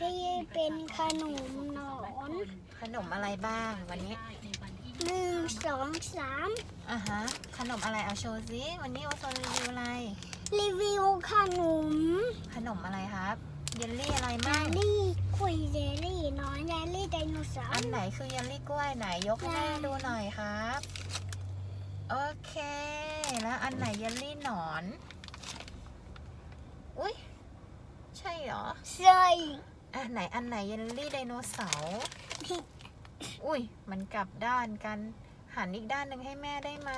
ที่เป็นขนมหนอนขนมอะไรบ้างวันนี้หนึ่งสองสามอะฮะขนมอะไรเอาโชว์ซิวันนี้โอโซนรีวิวอะไร รีวิวขนม ขนมอะไรครับเยลลี่อะไรเยมั่งลลี่คุยเยลลี่หนอนเยลลี่ไดโนเสาอันร์ไหนคือเยลลี่กล้วยไหนยกให้แม่ดูหน่อยครับโอเค แล้วอันไหนเยลลี่หนอน อุ้ยใช่เหรอ ใช่ อะไหนอันไหนเยลลี่ไดโนเสาร์อุ้ยมันกลับด้านกัน หันอีกด้านหนึ่งให้แม่ได้ไหม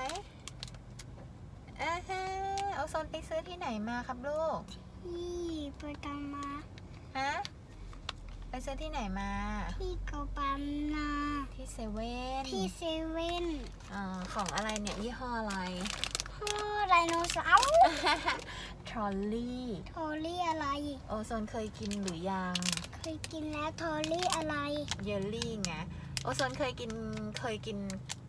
เอ้าฮะเอาโซนไปซื้อที่ไหนมาครับลูกที่ปตามาฮะไปซื้อที่ไหนมา ที่เกาปัมนาที่เซเว่นที่เซเว่นอ่าของอะไรเนี่ยยี่ห้ออะไร พ่อไดโนเสาร์ทรอลลี่โทลี่อะไร โอโซนเคยกินหรือยัง เคยกินแล้วโทลี่อะไร เยลลี่ไง โอโซนเคยกินเคยกิน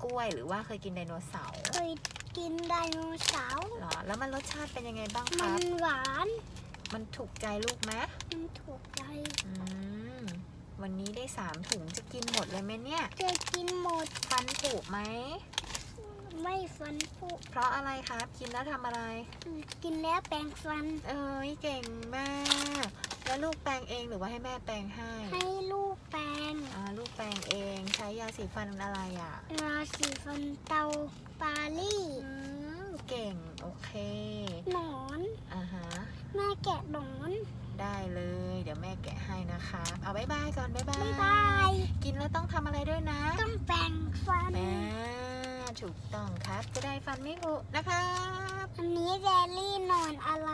กล้วยหรือว่าเคยกินไดโนเสาร์เคยกินไดโนเสาร์หรอ แล้วมันรสชาติเป็นยังไงบ้างคมัรับ นหวานมันถูกใจลูกไหมมันถูกใจอืม วันนี้ได้สามถุงจะกินหมดเลยไหมเนี่ย จะกินหมด ฟันผุไหม ไม่ฟันผุเพราะอะไรครับกินแล้วทำอะไร กินแล้วแปรงฟัน เอ้ยเก่งมาก แล้วลูกแปรงเองหรือว่าให้แม่แปรงให้ ให้ลูกแปรงอ่าลูกแปรงเองใช้ยาสีฟันอะไรอะราสีฟันเตาปาลี่อืมเก่งโอเค หนอนอ่าฮะแม่แกะหนอนได้เลย เดี๋ยวแม่แกะให้นะคะ เอาบายบายก่อนบายบาย บ๊ายบาย กินแล้วต้องทำอะไรด้วยนะ ต้องแปรงฟันแม่ ถูกต้องครับ จะได้ฟันไม่ผุนะคะ อันนี้แจลลี่นอนอะไร